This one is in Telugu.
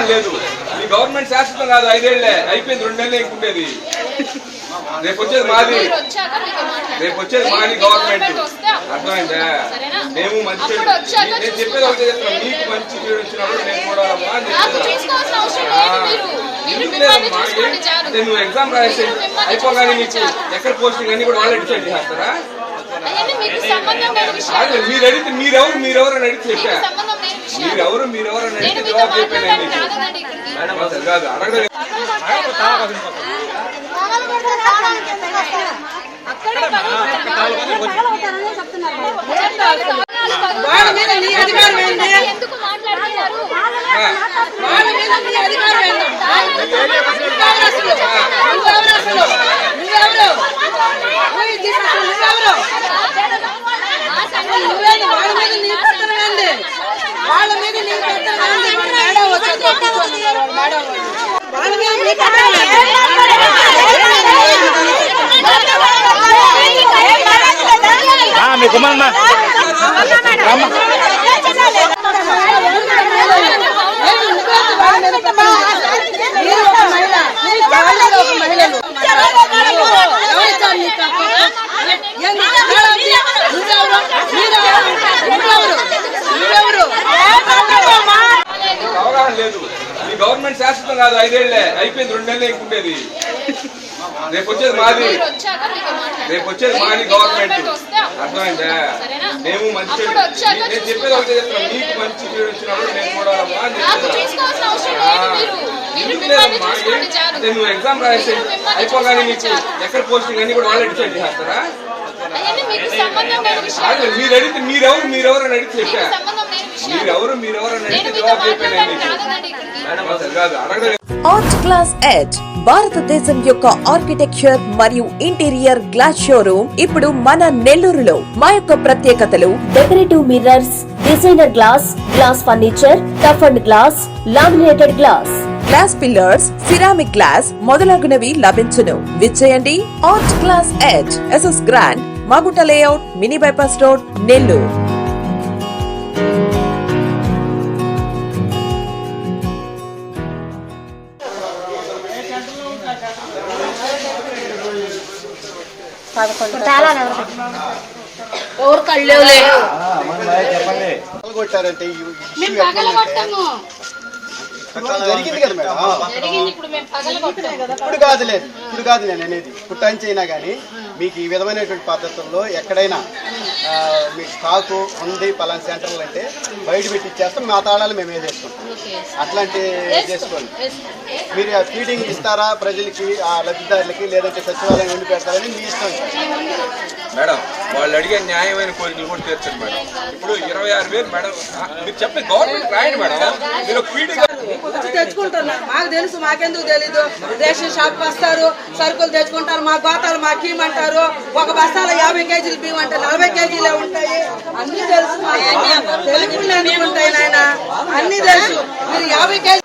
అవగాహన లేదు. ఈ గవర్నమెంట్ శాశ్వతం కాదు ఐదేళ్ళే. అయిపోయింది రెండేళ్ళే ఇంకుండేది. రేపు వచ్చేది మాది. రేపు వచ్చేది మాది గవర్నమెంట్. అర్థమైందా? మేము మంచి నేను చెప్పేది. ఒకటే చెప్తున్నా. మీకు మంచి చెడు వచ్చినప్పుడు నేను అంటే నువ్వు ఎగ్జామ్ రాసి అయిపోగానే నీకు చాలు. ఎక్కడ పోస్టింగ్ అన్ని కూడా వాళ్ళే డిసైడ్ చేస్తారా మీకు మీరు అడిగితే మీరెవరు మీరెవరు అని అడిగితే మీకు మీరెవరు? మీరెవరు నేను జవాబు చెప్పాను నేను మాట్లాడడానికి నీకు. రాలేదండి ఇక్కడికి. మేడం అసలు కాదు. అడగలేదు ఏంటి? ఎందుకు మాట్లాడుతున్నారు? వాళ్ళ మీద నీ అధికారం ఏంటమ్మా? నువ్వెవరు? నువ్వెవరు? అసలు? నువ్వెవరు? Who is this అసలు? నువ్వెవరు? నువ్వేంటి? వాళ్ళ మీద నీ పెత్తనం ఏంటి? వాళ్ళ మీద నీ పెత్తనం ఏంటి? వాళ్ళ మేడం వచ్చాక కూర్చొని ఉన్నారు, వాళ్ళ మేడం వాళ్ళు. వాళ్ళ మీద నీ పెత్తనం మీ కుమారమ్మ ఏంటి? నువ్వేంటి వాళ్ళ మీద పెత్తనం? మీరు ఒక మహిళ. వాళ్ళు కూడా ఒక మహిళలు. ఎవరిచ్చారు నీకు ఆ పట్టు? ఏంది? ఎవరు? నువ్వెవరు? మీరెవరు? నువ్వెవరు? నువ్వెవరు? మీకు అవగాహన లేదు. ఈ గవర్నమెంట్ శాశ్వతం కాదు ఐదేళ్ళే. అయిపోయింది రెండేళ్ళే ఇంకుండేది. రేపు వచ్చేది మాది. రేపు వచ్చేది మాది గవర్నమెంట్. అర్థమైందా? మేము మంచి నేను చెప్పేది చూసుకుందాం. ఒకటే చెప్తున్నా మీకు మంచి చెడు వచ్చినప్పుడు నేను చూడాలమ్మా నువ్వు ఎగ్జామ్ రాసి అయిపోగానే నీకు. ఎక్కడ పోస్టింగ్ అన్ని కూడా వాళ్ళే డిసైడ్ చేస్తారా మీరు అడిగితే మీరెవరు మీరెవరు అని అడిగితే మీకు చెప్పా మీరెవరు మీరెవరు అని అడిగితే జవాబు చెప్పాను మేడం అసలు కాదు అడగలేదు. ఆర్ట్ క్లాస్ ఎడ్జ్ భారతదేశం యొక్క ఆర్కిటెక్చర్ మరియు ఇంటీరియర్ గ్లాస్ షోరూమ్ ఇప్పుడు మన నెల్లూరులో. మా యొక్క ప్రత్యేకతలు decorative mirrors designer glass glass furniture tough and glass laminated glass glass pillars ceramic glass మొదలగునవి లభించును. విచ్చేయండి art class edge S S grand Magunta layout mini bypass road Nellore. ఎవరు? కళ్ళేవులే? కొట్టారంటే ఈ మేము ఇష్యూ పగలగొట్టాము ఎట్లా జరిగింది? కదా మేడం? జరిగింది ఇప్పుడు కాదులే ఇప్పుడు కాదు నేను అనేది పుట్టాంచి అయినా కానీ మీకు ఈ విధమైనటువంటి పద్ధతుల్లో ఎక్కడైనా మీకు స్టాకు ఉంది పలానా సెంటర్లు అంటే బయట పెట్టి ఇచ్చేస్తాం మా తాళాలు మేమే చేసుకుంటాం అట్లాంటి చేసుకోండి. మీరు ఆ ఫీడింగ్ ఇస్తారా ప్రజలకి ఆ లబ్ధిదారులకి లేదంటే సచివాలయం ఉండి పెడతారని మీ ఇష్టం. మేడం వాళ్ళు అడిగే న్యాయమైన కోరికలు కూడా తీర్చండి మేడం. ఇప్పుడు ఇరవై ఆరు వేలు మేడం మీరు చెప్పండి గవర్నమెంట్ రాయండి మేడం. మీరు ఫీడింగ్ వచ్చి తెచ్చుకుంటున్నారు మాకు తెలుసు మాకెందుకు తెలీదు. రేషన్ షాప్ వస్తారు సరుకులు తెచ్చుకుంటారు మా గోతాలు మాకు ఇవ్వమంటారు ఒక బస్తాలో యాభై కేజీలు బియ్యం అంటే నలభై కేజీలే ఉంటాయి? అన్ని తెలుసు ఎందుకు ఉంటాయి నాయన? అన్ని తెలుసు. మీరు యాభై కేజీ